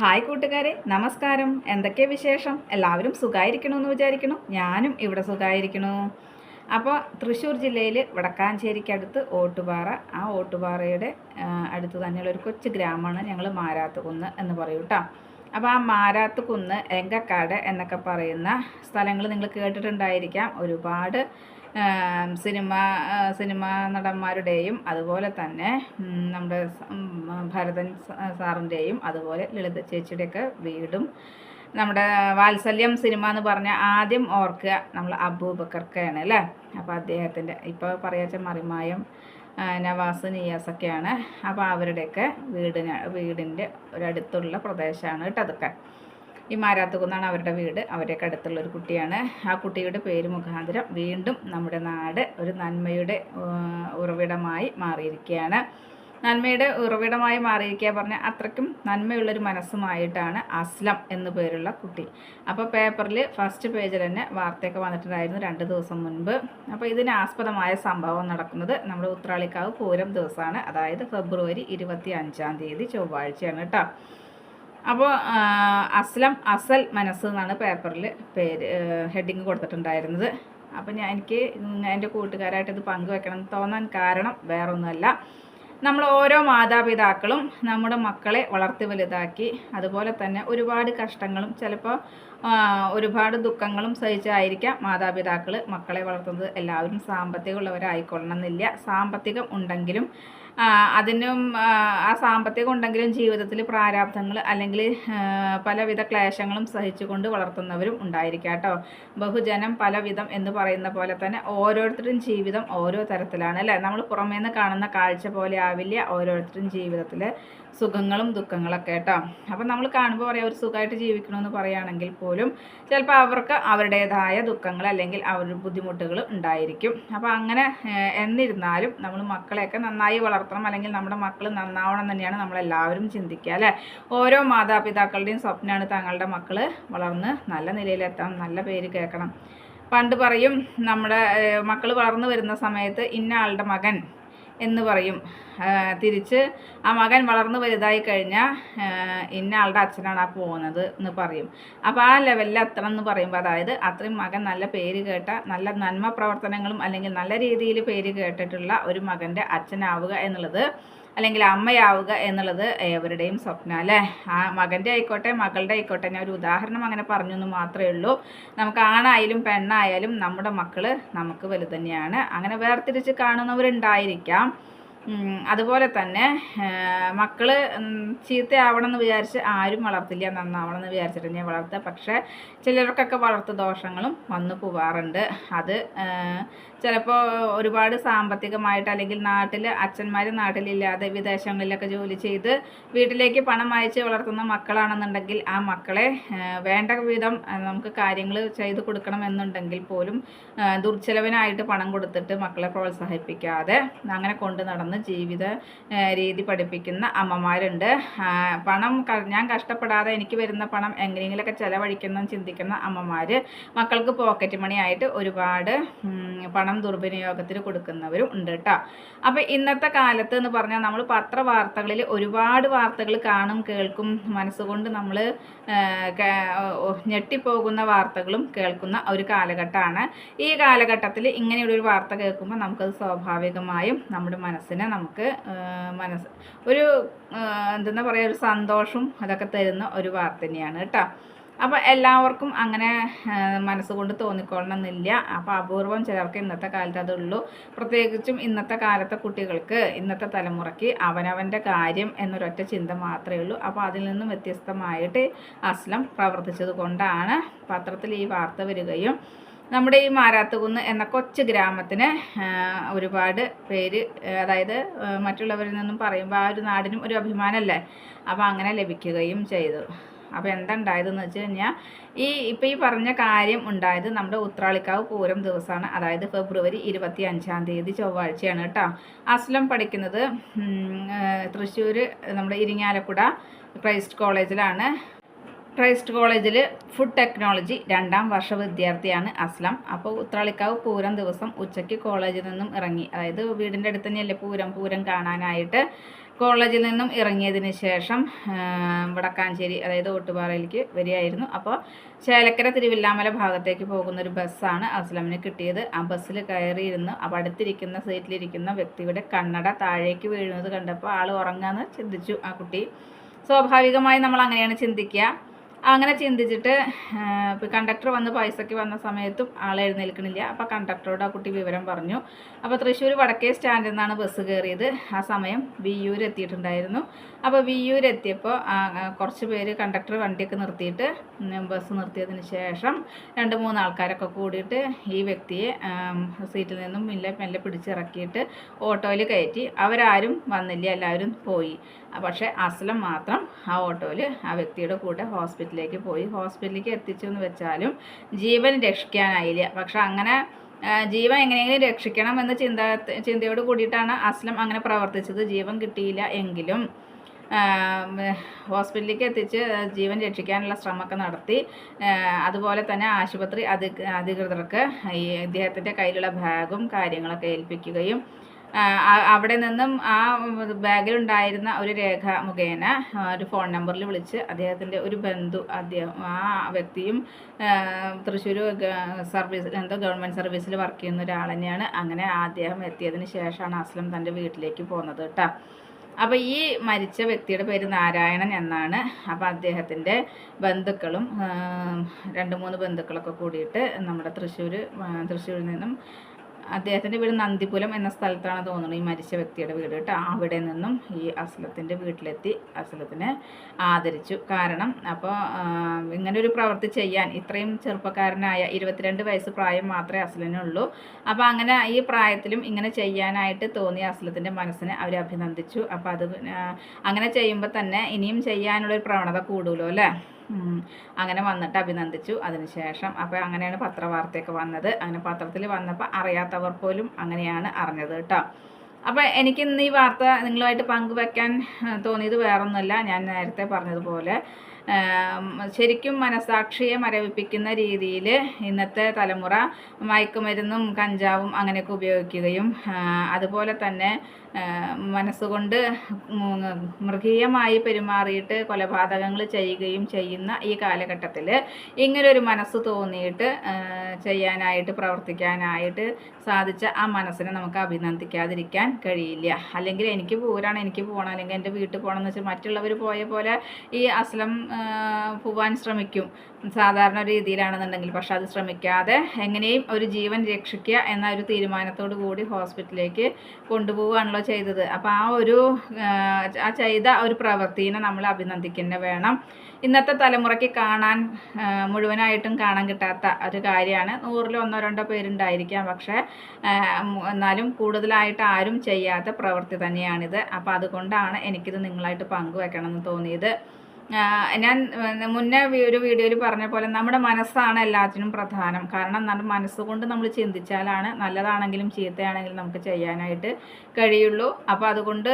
Hi കൂട്ടുകാരെ നമസ്കാരം. എന്തൊക്കെ വിശേഷം? എല്ലാവരും സുഖമായിരിക്കണമെന്ന് വിചാരിക്കണം ഞാനും ഇവിടെ സുഖമായിരിക്കണു അപ്പോൾ തൃശ്ശൂർ ജില്ലയിൽ വടക്കാഞ്ചേരിക്കടുത്ത് ഓട്ടുപാറ. ആ ഓട്ടുപാറയുടെ അടുത്ത് തന്നെയുള്ള ഒരു കൊച്ചു ഗ്രാമമാണ് ഞങ്ങൾ മാരാത്തുകുന്ന് എന്ന് പറയും കേട്ടോ. അപ്പോൾ ആ മാരാത്ത് കുന്ന് എങ്കക്കാട് എന്നൊക്കെ പറയുന്ന സ്ഥലങ്ങൾ നിങ്ങൾ കേട്ടിട്ടുണ്ടായിരിക്കാം. ഒരുപാട് സിനിമ സിനിമ നടന്മാരുടെയും അതുപോലെ തന്നെ നമ്മുടെ ഭരതൻ സാറിന്റെയും അതുപോലെ ലളിത ചേച്ചിയുടെയൊക്കെ വീടും. നമ്മുടെ വാത്സല്യം സിനിമ എന്ന് പറഞ്ഞാൽ ആദ്യം ഓർക്കുക നമ്മൾ അബൂബക്കർക്കാണ് അല്ലേ? അപ്പോൾ അദ്ദേഹത്തിന്റെ ഇപ്പോൾ പറയാച്ച മറിമായം നവാസ് നിയാസൊക്കെയാണ്. അപ്പോൾ അവരുടെയൊക്കെ വീടിന് വീടിന്റെ ഒരടുത്തുള്ള പ്രദേശമാണ് കേട്ടോ അതൊക്കെ. ഈ മാരാത്തുകുന്നാണ് അവരുടെ വീട്. അവരുടെയൊക്കെ അടുത്തുള്ള ഒരു കുട്ടിയാണ്. ആ കുട്ടിയുടെ പേര് മുഖാന്തരം വീണ്ടും നമ്മുടെ നാട് ഒരു നന്മയുടെ ഉറവിടമായി മാറിയിരിക്കുകയാണ്. നന്മയുടെ ഉറവിടമായി മാറിയിരിക്കുക പറഞ്ഞാൽ അത്രയ്ക്കും നന്മയുള്ളൊരു മനസ്സുമായിട്ടാണ് അസ്ലം എന്നു പേരുള്ള കുട്ടി. അപ്പോൾ പേപ്പറിൽ ഫസ്റ്റ് പേജിൽ തന്നെ വാർത്തയൊക്കെ വന്നിട്ടുണ്ടായിരുന്നു രണ്ട് ദിവസം മുൻപ്. അപ്പോൾ ഇതിന് ആസ്പദമായ സംഭവം നടക്കുന്നത് നമ്മുടെ ഉത്രാളിക്കാവ് പൂരം ദിവസമാണ് അതായത് ഫെബ്രുവരി ഇരുപത്തി അഞ്ചാം തീയതി ചൊവ്വാഴ്ചയാണ് കേട്ടോ അപ്പോൾ അസ്ലം അസൽ മനസ്സ് എന്നാണ് പേപ്പറിൽ പേര് ഹെഡിങ് കൊടുത്തിട്ടുണ്ടായിരുന്നത്. അപ്പോൾ ഞാൻ എനിക്ക് എന്റെ കൂട്ടുകാരായിട്ട് ഇത് പങ്കുവെക്കണം തോന്നാൻ കാരണം വേറൊന്നുമല്ല. നമ്മൾ ഓരോ മാതാപിതാക്കളും നമ്മുടെ മക്കളെ വളർത്തി വലുതാക്കി. അതുപോലെ തന്നെ ഒരുപാട് കഷ്ടങ്ങളും ചിലപ്പോൾ ഒരുപാട് ദുഃഖങ്ങളും സഹിച്ചായിരിക്കാം മാതാപിതാക്കൾ മക്കളെ വളർത്തുന്നത്. എല്ലാവരും സാമ്പത്തികമുള്ളവരായിക്കൊള്ളണം എന്നില്ല സാമ്പത്തികം ഉണ്ടെങ്കിലും അതിനും ആ, സാമ്പത്തികം ഉണ്ടെങ്കിലും ജീവിതത്തിൽ പ്രാരാബ്ധങ്ങൾ അല്ലെങ്കിൽ പലവിധ ക്ലേശങ്ങളും സഹിച്ചുകൊണ്ട് വളർത്തുന്നവരും ഉണ്ടായിരിക്കാം കേട്ടോ. ബഹുജനം പലവിധം എന്ന് പറയുന്ന പോലെ തന്നെ ഓരോരുത്തരും ജീവിതം ഓരോ തരത്തിലാണ് അല്ലേ? നമ്മൾ പുറമേ നിന്ന് കാണുന്ന കാഴ്ച പോലെ ആവില്ല ഓരോരുത്തരും ജീവിതത്തിൽ സുഖങ്ങളും ദുഃഖങ്ങളൊക്കെ കേട്ടോ. അപ്പം നമ്മൾ കാണുമ്പോൾ പറയാം ഒരു സുഖമായിട്ട് ജീവിക്കണമെന്ന് പറയുകയാണെങ്കിൽ പോലും ചിലപ്പോൾ അവർക്ക് അവരുടേതായ ദുഃഖങ്ങൾ അല്ലെങ്കിൽ അവരുടെ ബുദ്ധിമുട്ടുകൾ ഉണ്ടായിരിക്കും. അപ്പോൾ അങ്ങനെ എന്നിരുന്നാലും നമ്മൾ മക്കളെയൊക്കെ നന്നായി വളർത്തണം അല്ലെങ്കിൽ നമ്മുടെ മക്കൾ നന്നാവണം തന്നെയാണ് നമ്മളെല്ലാവരും ചിന്തിക്കുക അല്ലേ? ഓരോ മാതാപിതാക്കളുടെയും സ്വപ്നമാണ് തങ്ങളുടെ മക്കൾ വളർന്ന് നല്ല നിലയിലെത്തണം നല്ല പേര് കേൾക്കണം. പണ്ട് പറയും നമ്മുടെ മക്കൾ വളർന്നു വരുന്ന സമയത്ത് ഇന്ന ആളുടെ മകൻ എന്ന് പറയും. തിരിച്ച് ആ മകൻ വളർന്നു വലുതായി കഴിഞ്ഞാൽ ഇന്ന ആളുടെ അച്ഛനാണ് ആ പോകുന്നത് എന്ന് പറയും. അപ്പോൾ ആ ലെവലിൽ അത്ര എന്ന് പറയുമ്പോൾ അതായത് അത്രയും മകൻ നല്ല പേര് കേട്ട നല്ല നന്മ പ്രവർത്തനങ്ങളും അല്ലെങ്കിൽ നല്ല രീതിയിൽ പേര് കേട്ടിട്ടുള്ള ഒരു മകന്റെ അച്ഛനാവുക എന്നുള്ളത് അല്ലെങ്കിൽ അമ്മയാവുക എന്നുള്ളത് ഏവരുടെയും സ്വപ്നം അല്ലേ? ആ മകന്റെ ആയിക്കോട്ടെ മകളുടെ ആയിക്കോട്ടെ ഞാൻ ഒരു ഉദാഹരണം അങ്ങനെ പറഞ്ഞു എന്ന് മാത്രമേ ഉള്ളൂ. നമുക്ക് ആണായാലും പെണ്ണായാലും നമ്മുടെ മക്കൾ നമുക്ക് വലുതന്നെയാണ് അങ്ങനെ വേർതിരിച്ച് കാണുന്നവരുണ്ടായിരിക്കാം. അതുപോലെ തന്നെ മക്കൾ ചീത്തയാവണം എന്ന് വിചാരിച്ച് ആരും വളർത്തില്ല നന്നാവണം എന്ന് വിചാരിച്ചിട്ട് തന്നെ വളർത്തുക. പക്ഷേ ചിലർക്കൊക്കെ വളർത്തു ദോഷങ്ങളും വന്നു പോവാറുണ്ട്. അത് ചിലപ്പോൾ ഒരുപാട് സാമ്പത്തികമായിട്ട് അല്ലെങ്കിൽ നാട്ടിൽ അച്ഛന്മാർ നാട്ടിലില്ലാതെ വിദേശങ്ങളിലൊക്കെ ജോലി ചെയ്ത് വീട്ടിലേക്ക് പണം അയച്ച് വളർത്തുന്ന മക്കളാണെന്നുണ്ടെങ്കിൽ ആ മക്കളെ വേണ്ട വിധം നമുക്ക് കാര്യങ്ങൾ ചെയ്ത് കൊടുക്കണം എന്നുണ്ടെങ്കിൽ പോലും ദുർച്ചെലവിനായിട്ട് പണം കൊടുത്തിട്ട് മക്കളെ പ്രോത്സാഹിപ്പിക്കാതെ അങ്ങനെ കൊണ്ട് നടന്ന് ജീവിത രീതി പഠിപ്പിക്കുന്ന അമ്മമാരുണ്ട്. പണം ഞാൻ കഷ്ടപ്പെടാതെ എനിക്ക് വരുന്ന പണം എങ്ങനെയെങ്കിലുമൊക്കെ ചിലവഴിക്കണം ചിന്തിക്കുന്ന അമ്മമാർ മക്കൾക്ക് പോക്കറ്റ് മണി ആയിട്ട് ഒരുപാട് പണം ദുർവിനിയോഗത്തിന് കൊടുക്കുന്നവരും ഉണ്ട് കേട്ടോ അപ്പോൾ ഇന്നത്തെ കാലത്ത് എന്ന് പറഞ്ഞാൽ നമ്മൾ പത്രവാർത്തകളിൽ ഒരുപാട് വാർത്തകൾ കാണും കേൾക്കും. മനസ്സുകൊണ്ട് നമ്മൾ ഞെട്ടിപ്പോകുന്ന വാർത്തകളും കേൾക്കുന്ന ഒരു കാലഘട്ടമാണ്. ഈ കാലഘട്ടത്തിൽ ഇങ്ങനെയുള്ളൊരു വാർത്ത കേൾക്കുമ്പോൾ നമുക്കത് സ്വാഭാവികമായും നമ്മുടെ മനസ്സിനെ നമുക്ക് ആ, മനസ്സ് ഒരു എന്താ എന്തെന്നാ പറയുക ഒരു സന്തോഷവും അതൊക്കെ തരുന്ന ഒരു വാർത്ത തന്നെയാണ് കേട്ടോ. അപ്പോൾ എല്ലാവർക്കും അങ്ങനെ മനസ്സുകൊണ്ട് തോന്നിക്കൊള്ളണം എന്നില്ല അപ്പോൾ അപൂർവം ചിലർക്ക് ഇന്നത്തെ കാലത്ത് അതുള്ളൂ. പ്രത്യേകിച്ചും ഇന്നത്തെ കാലത്തെ കുട്ടികൾക്ക് ഇന്നത്തെ തലമുറയ്ക്ക് അവനവന്റെ കാര്യം എന്നൊരൊറ്റ ചിന്ത മാത്രമേ ഉള്ളൂ. അപ്പോൾ അതിൽ നിന്നും വ്യത്യസ്തമായിട്ട് അസ്ലം പ്രവർത്തിച്ചത് കൊണ്ടാണ് പത്രത്തിൽ ഈ വാർത്ത വരികയും നമ്മുടെ ഈ മാരാത്തുകുന്ന് എന്ന കൊച്ചു ഗ്രാമത്തിന് ഒരുപാട് പേര് അതായത് മറ്റുള്ളവരിൽ നിന്നും പറയുമ്പോൾ ആ ഒരു നാടിനും ഒരു അഭിമാനമല്ലേ അപ്പോൾ അങ്ങനെ ലഭിക്കുകയും ചെയ്തു. അപ്പോൾ എന്തുണ്ടായതെന്ന് വെച്ച് കഴിഞ്ഞാൽ ഈ ഇപ്പോൾ ഈ പറഞ്ഞ കാര്യം ഉണ്ടായത് നമ്മുടെ ഉത്രാളിക്കാവ് പൂരം ദിവസമാണ് അതായത് ഫെബ്രുവരി ഇരുപത്തി അഞ്ചാം തീയതി ചൊവ്വാഴ്ചയാണ് കേട്ടോ. അസ്ലം പഠിക്കുന്നത് തൃശ്ശൂർ നമ്മുടെ ഇരിങ്ങാലക്കുട ക്രൈസ്റ്റ് കോളേജിലാണ്. ക്രൈസ്റ്റ് കോളേജിൽ ഫുഡ് ടെക്നോളജി രണ്ടാം വർഷ വിദ്യാർത്ഥിയാണ് അസ്ലം. അപ്പോൾ ഉത്രാളിക്കാവ് പൂരം ദിവസം ഉച്ചയ്ക്ക് കോളേജിൽ നിന്നും ഇറങ്ങി. അതായത് വീടിന്റെ അടുത്ത് തന്നെയല്ലേ പൂരം? പൂരം കാണാനായിട്ട് കോളേജിൽ നിന്നും ഇറങ്ങിയതിന് ശേഷം വടക്കാഞ്ചേരി അതായത് ഓട്ടുപാറയിലേക്ക് വരികയായിരുന്നു. അപ്പോൾ ചേലക്കര തിരുവില്ലാമല ഭാഗത്തേക്ക് പോകുന്ന ഒരു ബസ്സാണ് അസ്ലമിന് കിട്ടിയത്. ആ ബസ്സിൽ കയറിയിരുന്ന് അപ്പോൾ അടുത്തിരിക്കുന്ന സീറ്റിലിരിക്കുന്ന വ്യക്തിയുടെ കണ്ണട താഴേക്ക് വീഴുന്നത് കണ്ടപ്പോൾ ആൾ ഉറങ്ങാന്ന് ചിന്തിച്ചു ആ കുട്ടി. സ്വാഭാവികമായി നമ്മൾ അങ്ങനെയാണ് ചിന്തിക്കുക. അങ്ങനെ ചിന്തിച്ചിട്ട് കണ്ടക്ടർ വന്ന് പൈസയ്ക്ക് വന്ന സമയത്തും ആൾ എഴുന്നേൽക്കണില്ല. അപ്പോൾ കണ്ടക്ടറോട് ആ കുട്ടി വിവരം പറഞ്ഞു. അപ്പോൾ തൃശ്ശൂർ വടക്കേ സ്റ്റാൻഡിൽ നിന്നാണ് ബസ് കയറിയത് ആ സമയം വിയ്യൂർ എത്തിയിട്ടുണ്ടായിരുന്നു. അപ്പോൾ വിയ്യൂർ എത്തിയപ്പോൾ കുറച്ച് പേര് കണ്ടക്ടർ വണ്ടിയൊക്കെ നിർത്തിയിട്ട് ബസ് നിർത്തിയതിന് ശേഷം രണ്ട് മൂന്ന് ആൾക്കാരൊക്കെ കൂടിയിട്ട് ഈ വ്യക്തിയെ സീറ്റിൽ നിന്നും മെല്ലെ മെല്ലെ പിടിച്ചിറക്കിയിട്ട് ഓട്ടോയിൽ കയറ്റി. അവരാരും വന്നില്ല എല്ലാവരും പോയി. പക്ഷേ അസ്ലം മാത്രം ആ ഓട്ടോയിൽ ആ വ്യക്തിയുടെ കൂടെ ഹോസ്പിറ്റലിലേക്ക് പോയി. ഹോസ്പിറ്റലിലേക്ക് എത്തിച്ചു എന്ന് വെച്ചാലും ജീവൻ രക്ഷിക്കാനായില്ല പക്ഷെ അങ്ങനെ ജീവൻ എങ്ങനെയെങ്കിലും രക്ഷിക്കണം എന്ന ചിന്ത ചിന്തയോട് കൂടിയിട്ടാണ് അസ്ലം അങ്ങനെ പ്രവർത്തിച്ചത്. ജീവൻ കിട്ടിയില്ല എങ്കിലും ഹോസ്പിറ്റലിലേക്ക് എത്തിച്ച് ജീവൻ രക്ഷിക്കാനുള്ള ശ്രമമൊക്കെ നടത്തി. അതുപോലെ തന്നെ ആശുപത്രി അധികൃതർക്ക് ഈ ഇദ്ദേഹത്തിന്റെ കയ്യിലുള്ള ബാഗും കാര്യങ്ങളൊക്കെ ഏൽപ്പിക്കുകയും അവിടെ നിന്നും ആ ബാഗിലുണ്ടായിരുന്ന ഒരു രേഖ മുഖേന ഒരു ഫോൺ നമ്പറിൽ വിളിച്ച് അദ്ദേഹത്തിന്റെ ഒരു ബന്ധു അദ്ദേഹം ആ വ്യക്തിയും തൃശ്ശൂർ സർവീസ് എന്തോ ഗവൺമെന്റ് സർവീസിൽ വർക്ക് ചെയ്യുന്ന ഒരാൾ തന്നെയാണ്. അങ്ങനെ അദ്ദേഹം എത്തിയതിന് ശേഷമാണ് അസ്ലം തന്റെ വീട്ടിലേക്ക് പോകുന്നത് കേട്ടോ. അപ്പോൾ ഈ മരിച്ച വ്യക്തിയുടെ പേര് നാരായണൻ എന്നാണ്. അപ്പോൾ അദ്ദേഹത്തിന്റെ ബന്ധുക്കളും രണ്ട് മൂന്ന് ബന്ധുക്കളൊക്കെ കൂടിയിട്ട് നമ്മുടെ തൃശ്ശൂർ തൃശ്ശൂരിൽ നിന്നും അദ്ദേഹത്തിന്റെ വീട് നന്ദിപുരം എന്ന സ്ഥലത്താണ് തോന്നുന്നത് ഈ മരിച്ച വ്യക്തിയുടെ വീട് കേട്ടോ. അവിടെ നിന്നും ഈ അസ്ലത്തിന്റെ വീട്ടിലെത്തി അസ്ലത്തിനെ ആദരിച്ചു. കാരണം അപ്പോൾ ഇങ്ങനെ ഒരു പ്രവൃത്തി ചെയ്യാൻ ഇത്രയും ചെറുപ്പക്കാരനായ ഇരുപത്തിരണ്ട് വയസ്സ് പ്രായം മാത്രമേ അസ്ലിനുള്ളൂ അപ്പോൾ അങ്ങനെ ഈ പ്രായത്തിലും ഇങ്ങനെ ചെയ്യാനായിട്ട് തോന്നിയ അസ്ലത്തിന്റെ മനസ്സിനെ അവർ അഭിനന്ദിച്ചു. അപ്പോൾ അത് അങ്ങനെ ചെയ്യുമ്പോൾ തന്നെ ഇനിയും ചെയ്യാനുള്ളൊരു പ്രവണത കൂടുമല്ലോ അല്ലേ. അങ്ങനെ വന്നിട്ട് അഭിനന്ദിച്ചു. അതിനുശേഷം അപ്പോൾ അങ്ങനെയാണ് പത്രവാർത്തയൊക്കെ വന്നത്. അങ്ങനെ പത്രത്തിൽ വന്നപ്പോൾ അറിയാത്തവർ പോലും അങ്ങനെയാണ് അറിഞ്ഞത് കേട്ടോ. അപ്പോൾ എനിക്ക് ഇന്ന് ഈ വാർത്ത നിങ്ങളുമായിട്ട് പങ്കുവെക്കാൻ തോന്നിയത് വേറൊന്നുമല്ല. ഞാൻ നേരത്തെ പറഞ്ഞതുപോലെ ശരിക്കും മനസാക്ഷിയെ മരവിപ്പിക്കുന്ന രീതിയിൽ ഇന്നത്തെ തലമുറ മയക്കുമരുന്നും കഞ്ചാവും അങ്ങനെയൊക്കെ ഉപയോഗിക്കുകയും അതുപോലെ തന്നെ മനസ്സുകൊണ്ട് മൃഗീയമായി പെരുമാറിയിട്ട് കൊലപാതകങ്ങൾ ചെയ്യുകയും ചെയ്യുന്ന ഈ കാലഘട്ടത്തിൽ ഇങ്ങനൊരു മനസ്സ് തോന്നിയിട്ട് ചെയ്യാനായിട്ട് പ്രവർത്തിക്കാനായിട്ട് സാധിച്ച ആ മനസ്സിനെ നമുക്ക് അഭിനന്ദിക്കാതിരിക്കാൻ കഴിയില്ല. അല്ലെങ്കിൽ എനിക്ക് പോരാണ് എനിക്ക് പോകണം അല്ലെങ്കിൽ എന്റെ വീട്ടിൽ പോകണം എന്ന് വെച്ചാൽ മറ്റുള്ളവർ പോയ പോലെ ഈ അസ്ലം പോവാൻ ശ്രമിക്കും. സാധാരണ രീതിയിലാണെന്നുണ്ടെങ്കിൽ. പക്ഷെ അത് ശ്രമിക്കാതെ എങ്ങനെയും ഒരു ജീവൻ രക്ഷിക്കുക എന്ന ഒരു തീരുമാനത്തോടു കൂടി ഹോസ്പിറ്റലിലേക്ക് കൊണ്ടുപോവുകയാണല്ലോ ചെയ്തത്. അപ്പോൾ ആ ഒരു ആ, ചെയ്ത ഒരു പ്രവൃത്തിനെ നമ്മൾ അഭിനന്ദിക്കുന്ന വേണം. ഇന്നത്തെ തലമുറയ്ക്ക് കാണാൻ മുഴുവനായിട്ടും കാണാൻ കിട്ടാത്ത ഒരു കാര്യമാണ്. നൂറിൽ ഒന്നോ രണ്ടോ പേരുണ്ടായിരിക്കാം. പക്ഷേ എന്നാലും കൂടുതലായിട്ട് ആരും ചെയ്യാത്ത പ്രവൃത്തി തന്നെയാണിത്. അപ്പോൾ അതുകൊണ്ടാണ് എനിക്കിത് നിങ്ങളായിട്ട് പങ്കുവെക്കണം എന്ന് തോന്നിയത്. ഞാൻ മുന്നേ ഒരു വീഡിയോയിൽ പറഞ്ഞ പോലെ നമ്മുടെ മനസ്സാണ് എല്ലാത്തിനും പ്രധാനം. കാരണം നമ്മുടെ മനസ്സുകൊണ്ട് നമ്മൾ ചിന്തിച്ചാലാണ് നല്ലതാണെങ്കിലും ചീത്തയാണെങ്കിലും നമുക്ക് ചെയ്യാനായിട്ട് കഴിയുള്ളൂ. അപ്പോൾ അതുകൊണ്ട്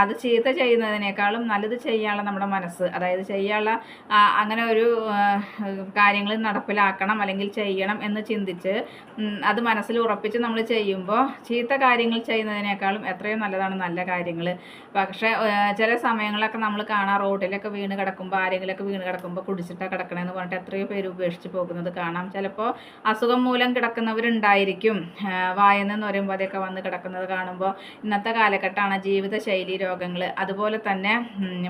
അത് ചീത്ത ചെയ്യുന്നതിനേക്കാളും നല്ലത് ചെയ്യാനുള്ള നമ്മുടെ മനസ്സ്. അതായത് ചെയ്യാനുള്ള അങ്ങനെ ഒരു കാര്യങ്ങൾ നടപ്പിലാക്കണം അല്ലെങ്കിൽ ചെയ്യണം എന്ന് ചിന്തിച്ച് അത് മനസ്സിൽ ഉറപ്പിച്ച് നമ്മൾ ചെയ്യുമ്പോൾ ചീത്ത കാര്യങ്ങൾ ചെയ്യുന്നതിനേക്കാളും എത്രയും നല്ലതാണ് നല്ല കാര്യങ്ങൾ. പക്ഷേ ചില സമയങ്ങളൊക്കെ നമ്മൾ കാണാം റോഡിലൊക്കെ വീണ് കിടക്കുമ്പോൾ ആരെങ്കിലുമൊക്കെ വീണ് കിടക്കുമ്പോൾ കുടിച്ചിട്ടാണ് കിടക്കണമെന്ന് പറഞ്ഞിട്ട് എത്രയോ പേര് ഉപേക്ഷിച്ച് പോകുന്നത് കാണാം. ചിലപ്പോൾ അസുഖം മൂലം കിടക്കുന്നവരുണ്ടായിരിക്കും. വായന എന്ന് പറയുമ്പോൾ അതൊക്കെ വന്ന് കിടക്കുന്നത് കാണുമ്പോൾ ഇന്നത്തെ കാലഘട്ടമാണ് ജീവിതശൈലി രോഗങ്ങൾ അതുപോലെ തന്നെ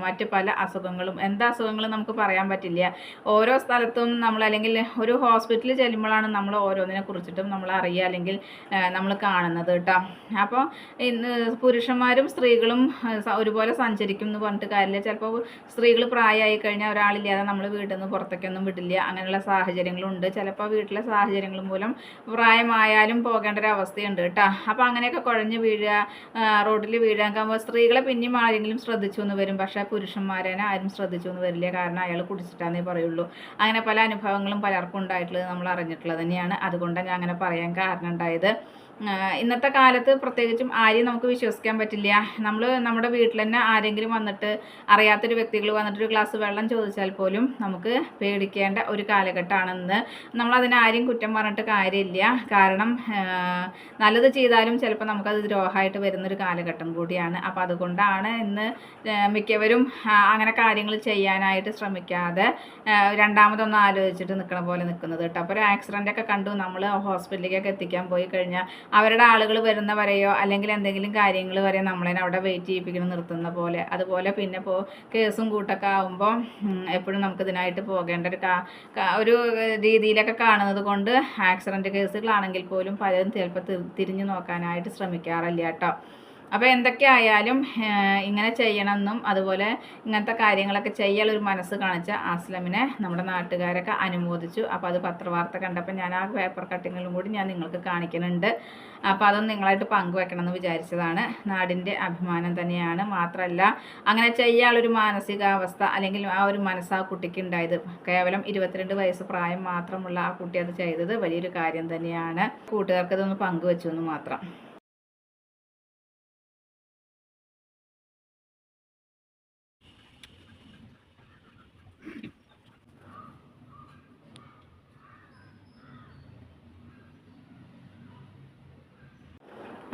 മറ്റ് പല അസുഖങ്ങളും. എന്താ അസുഖങ്ങളും നമുക്ക് പറയാൻ പറ്റില്ല. ഓരോ സ്ഥലത്തും നമ്മൾ അല്ലെങ്കിൽ ഒരു ഹോസ്പിറ്റലിൽ ചെല്ലുമ്പോഴാണ് നമ്മൾ ഓരോന്നിനെ കുറിച്ചിട്ടും നമ്മൾ അറിയുക അല്ലെങ്കിൽ നമ്മൾ കാണുന്നത് കേട്ടോ. അപ്പോൾ ഇന്ന് പുരുഷന്മാരും സ്ത്രീകളും ഒരുപോലെ സഞ്ചരിക്കും എന്ന് പറഞ്ഞിട്ട് കാര്യമില്ല. ചിലപ്പോൾ സ്ത്രീകൾ പ്രായമായി കഴിഞ്ഞാൽ ഒരാളില്ലാതെ നമ്മൾ വീട്ടിൽ നിന്ന് പുറത്തേക്കൊന്നും വിടില്ല അങ്ങനെയുള്ള സാഹചര്യങ്ങളുണ്ട്. ചിലപ്പോൾ വീട്ടിലെ സാഹചര്യങ്ങൾ മൂലം പ്രായമായാലും പോകേണ്ട ഒരു അവസ്ഥയുണ്ട് കേട്ടോ. അപ്പോൾ അങ്ങനെയൊക്കെ കുഴഞ്ഞ് വീഴുക റോഡിൽ വീഴാൻ കാണുമ്പോൾ സ്ത്രീകളെ പിന്നെയും ആരെങ്കിലും ശ്രദ്ധിച്ചു എന്ന് വരും. പക്ഷേ പുരുഷന്മാരെ ആരും ശ്രദ്ധിച്ചു എന്ന് വരില്ല. കാരണം അയാൾ കുടിച്ചിട്ടാന്നേ പറയുള്ളൂ. അങ്ങനെ പല അനുഭവങ്ങളും പലർക്കും ഉണ്ടായിട്ടുള്ളത് നമ്മൾ അറിഞ്ഞിട്ടുള്ളത് തന്നെയാണ്. അതുകൊണ്ടാണ് ഞാൻ അങ്ങനെ പറയാൻ കാരണം ഉണ്ടായത്. ഇന്നത്തെ കാലത്ത് പ്രത്യേകിച്ചും ആരെയും നമുക്ക് വിശ്വസിക്കാൻ പറ്റില്ല. നമ്മൾ നമ്മുടെ വീട്ടിൽ തന്നെ ആരെങ്കിലും വന്നിട്ട് അറിയാത്തൊരു വ്യക്തികൾ വന്നിട്ട് ഒരു ഗ്ലാസ് വെള്ളം ചോദിച്ചാൽ പോലും നമുക്ക് പേടിക്കേണ്ട ഒരു കാലഘട്ടമാണെന്ന്. നമ്മൾ അതിനെ ആരെയും കുറ്റം പറഞ്ഞിട്ട് കാര്യമില്ല. കാരണം നല്ലത് ചെയ്താലും ചിലപ്പോൾ നമുക്കത് ദ്രോഹമായിട്ട് വരുന്നൊരു കാലഘട്ടം കൂടിയാണ്. അപ്പോൾ അതുകൊണ്ടാണ് ഇന്ന് മിക്കവരും അങ്ങനെ കാര്യങ്ങൾ ചെയ്യാനായിട്ട് ശ്രമിക്കാതെ രണ്ടാമതൊന്നും ആലോചിച്ചിട്ട് നിൽക്കണ പോലെ നിൽക്കുന്നത് കേട്ടോ. അപ്പോൾ ഒരു ആക്സിഡന്റ് ഒക്കെ കണ്ടു. നമ്മൾ ഹോസ്പിറ്റലിലേക്കൊക്കെ എത്തിക്കാൻ പോയി കഴിഞ്ഞാൽ അവരുടെ ആളുകൾ വരുന്ന വരെയോ അല്ലെങ്കിൽ എന്തെങ്കിലും കാര്യങ്ങൾ വരെ നമ്മളെ അവിടെ വെയിറ്റ് ചെയ്യിപ്പിക്കണം നിർത്തുന്ന പോലെ. അതുപോലെ പിന്നെ ഇപ്പോൾ കേസും കൂട്ടൊക്കെ ആകുമ്പോൾ എപ്പോഴും നമുക്ക് ഇതിനായിട്ട് പോകേണ്ട ഒരു ഒരു രീതിയിലൊക്കെ കാണുന്നത് കൊണ്ട് ആക്സിഡന്റ് കേസുകളാണെങ്കിൽ പോലും പലരും ചിലപ്പോൾ തിരിഞ്ഞു നോക്കാനായിട്ട് ശ്രമിക്കാറില്ല കേട്ടോ. അപ്പോൾ എന്തൊക്കെ ആയാലും ഇങ്ങനെ ചെയ്യണമെന്നും അതുപോലെ ഇങ്ങനത്തെ കാര്യങ്ങളൊക്കെ ചെയ്യാനൊരു മനസ്സ് കാണിച്ച ആസ്ലമിനെ നമ്മുടെ നാട്ടുകാരൊക്കെ അനുമോദിച്ചു. അപ്പോൾ അത് പത്രവാർത്ത കണ്ടപ്പോൾ ഞാൻ ആ പേപ്പർ കട്ടിങ്ങിലും കൂടി ഞാൻ നിങ്ങൾക്ക് കാണിക്കുന്നുണ്ട്. അപ്പോൾ അതൊന്നും നിങ്ങളായിട്ട് പങ്കുവെക്കണമെന്ന് വിചാരിച്ചതാണ്. നാടിന്റെ അഭിമാനം തന്നെയാണ്. മാത്രമല്ല അങ്ങനെ ചെയ്യാനുള്ളൊരു മാനസികാവസ്ഥ അല്ലെങ്കിൽ ആ ഒരു മനസ്സ് ആ കുട്ടിക്ക് ഉണ്ടായത് കേവലം ഇരുപത്തിരണ്ട് വയസ്സ് പ്രായം മാത്രമുള്ള ആ കുട്ടി അത് ചെയ്തത് വലിയൊരു കാര്യം തന്നെയാണ്. കൂട്ടുകാർക്ക് ഇതൊന്ന് പങ്കുവെച്ചു എന്ന് മാത്രം.